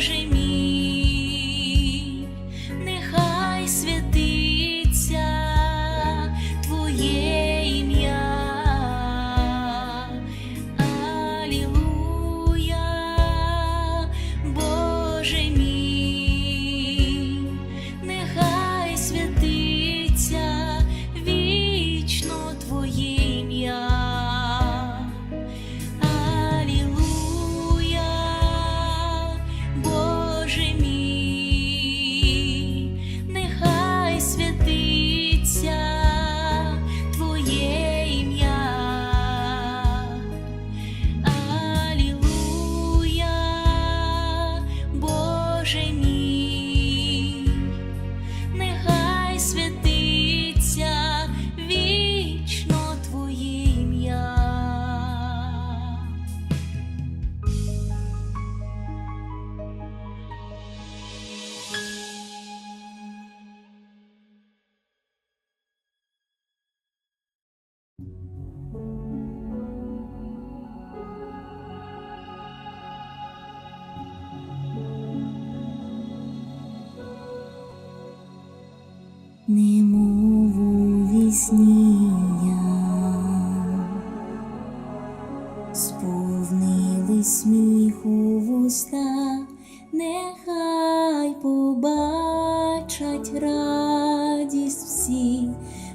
j'ai mis.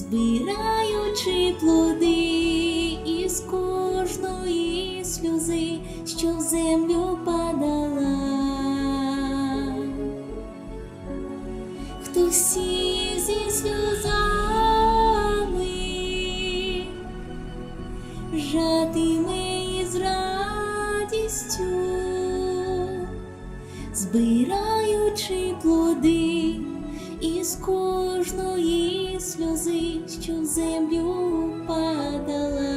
збираючи плоди із кожної сльози, що в землю. нашу землю падала,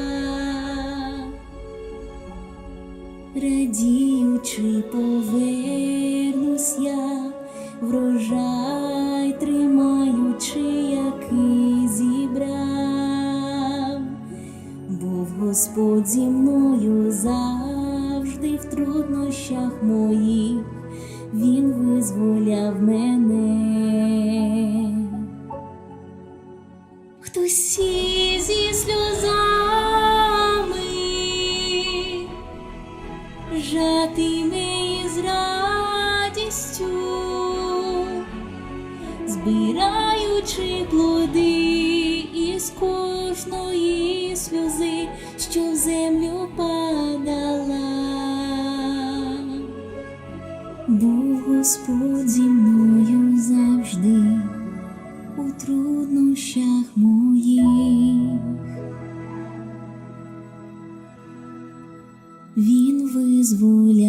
радіючи, повернусь я, врожай тримаючи, який зібрав, бо Господь зі мною завжди в труднощах моїх, Він визволяв мене. Os визволя.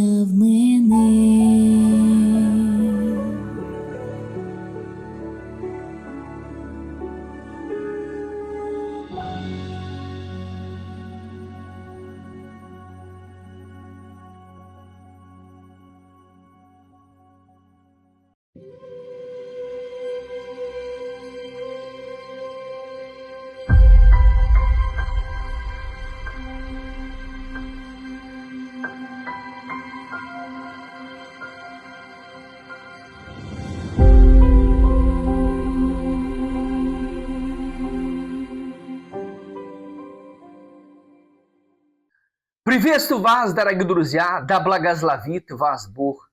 Приветствую вас, дорогие друзья, да благословит вас Бог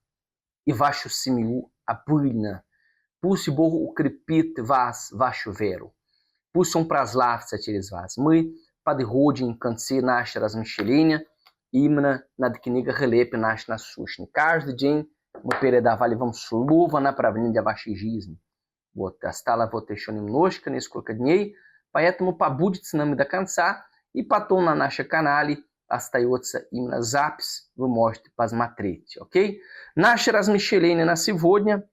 и вашу семью обильно. Пусть Бог укрепит вас, вашу веру. Пусть Он прославится через вас. Мы подходим к концу нашего размышления именно над книгой Хлеб наш насущный. Каждый день мы передавали вам слово направление для вашей жизни. Вот, осталось вот еще немножко, несколько дней, поэтому побудьте с нами до конца, и потом на нашем канале остается именно запись, вы можете посмотреть, окей? Наше размышление на сегодня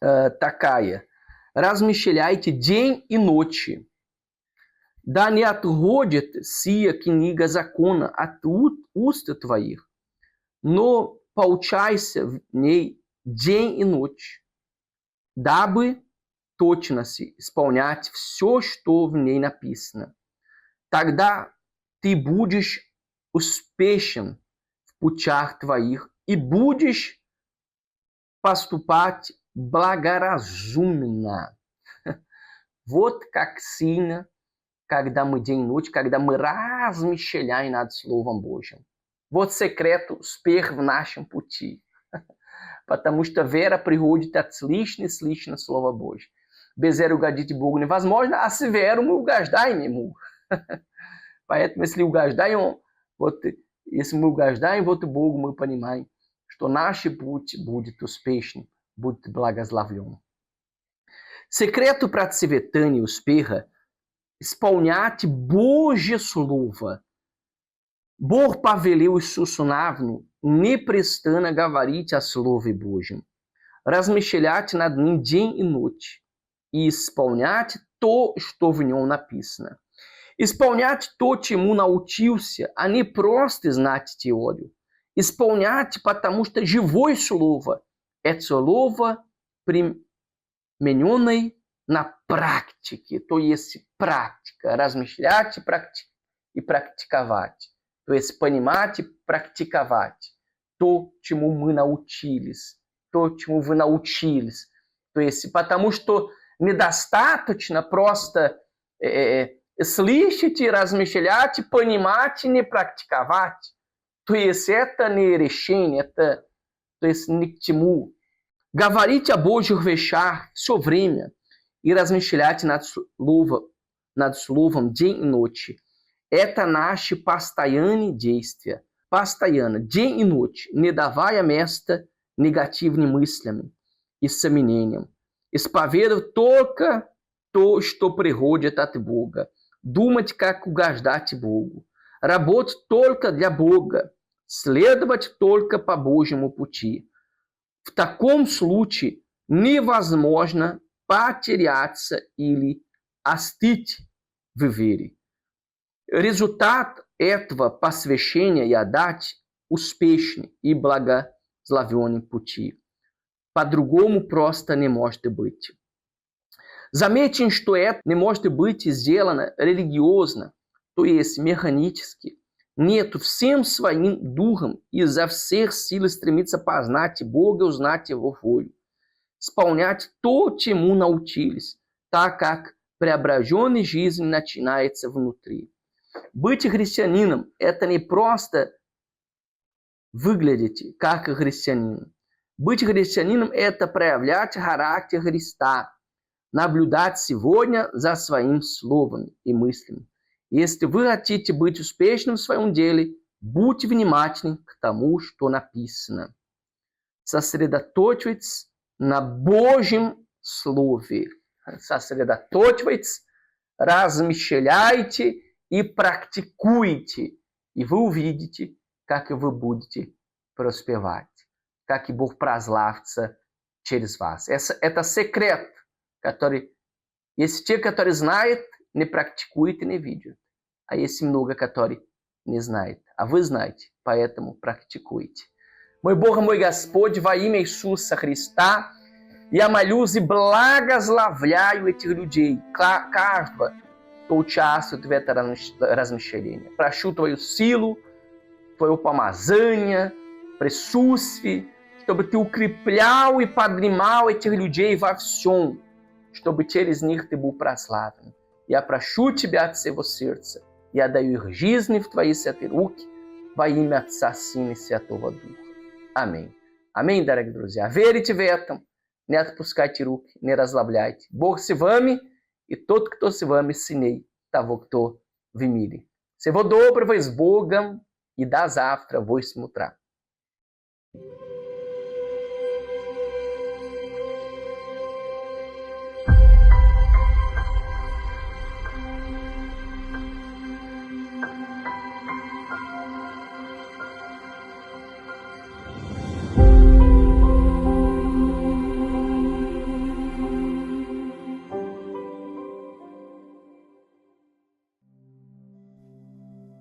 э, такая. Размышляйте день и ночи. Да не отходит сия книга закона от уст твоих, но поучайся в ней день и ночь, дабы точно исполнять все, что в ней написано. Тогда ты будешь успешен в путях твоих и будешь поступать благоразумно. Вот как сильно, когда мы день и ночь, когда мы размышляем над Словом Божьим. Вот секрет успеха в нашем пути. Потому что вера приходит от слышания, слышания Слова Божьего. Без веры угодить Богу невозможно, а с верой мы угождаем Ему. Поэтому, если угождаем, вот, если мы угождаем вот Богу, мы понимаем, что наш путь будет успешным, будет благословлен. Секрету процветания и успеха – исполнять Божье Слово. Бог повелел Иисусу Навну непрестанно говорить о Слове Божьем, размышлять над ним день и ночь и исполнять то, что в нем написано. Исполнять то, чему научился, а не просто знать теорию. Исполнять, потому что живое слово – это слово, примененное на практике, то есть практика, размышлять и, практи и практиковать, то есть понимать и практиковать то, чему мы научились, то, чему вы научились. То есть потому что недостаточно просто э, слышать, размышлять, понимать и не практиковать. То есть это не решение, это то есть ни к чему. Говорить о Божьих вещах все время и размышлять над словом, над словом день и ночь. Это наши постоянные действия. Постоянно, день и ночь, не давая места негативным мыслям и сомнениям. Исповедовать только то, что приходит от Бога думать, как угождать Богу, работать только для Бога, следовать только по Божьему пути. В таком случае невозможно потеряться или остыть в вере. Результат этого посвящения и отдать успешный и благословенный пути. По-другому просто не может быть. Заметим, что это не может быть сделано религиозно, то есть механически. Нет, всем своим духом изо всех сил стремиться познать Бога, узнать Его волю, исполнять то, чему научились, так как преображенная жизнь начинается внутри. Быть христианином – это не просто выглядеть как христианин. Быть христианином – это проявлять характер Христа, наблюдать сегодня за своим словом и мыслями. Если вы хотите быть успешным в своем деле, будьте внимательны к тому, что написано. Сосредоточьтесь на Божьем Слове. Сосредоточьтесь, размышляйте и практикуйте. И вы увидите, как вы будете преуспевать, как и Бог прославится через вас. Это, это секрет который, есть те, которые знают, не практикуют и не видят. А есть много, которые не знают. А вы знаете, поэтому практикуйте. Мой Бог, мой Господь, во имя Иисуса Христа, я молюсь и благословляю этих людей, каждого, кто участвует в этом размышлении. Прошу Твою силу, Твое помазание, присутствие, чтобы Ты укреплял и поднимал этих людей во всем, чтобы через них ты был Я прошу тебя от всего сердца. Я даю их жизни в твои святые руки. во имя Отца, Сына и Святого Духа. Аминь. Аминь, дорогие друзья. Верите в этом, не отпускайте руки, не расслабляйте. Бог с вами, и тот, кто с вами, сильней того, кто в мире. Всего доброго и с Богом, и до завтра в 8 утра.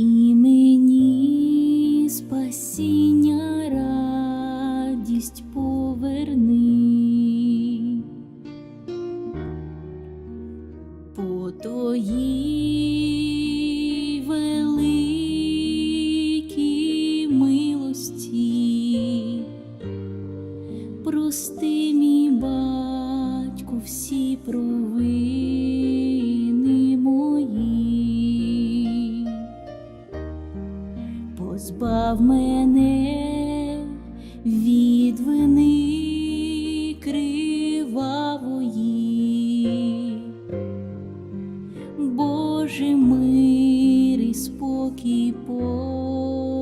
i people.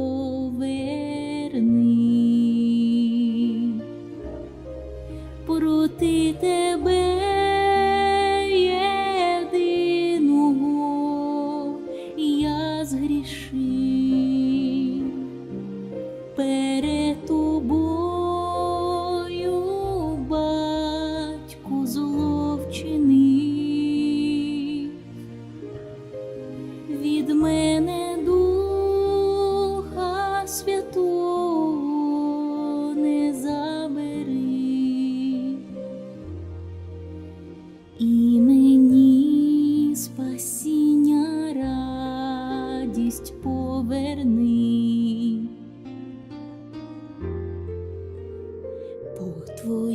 По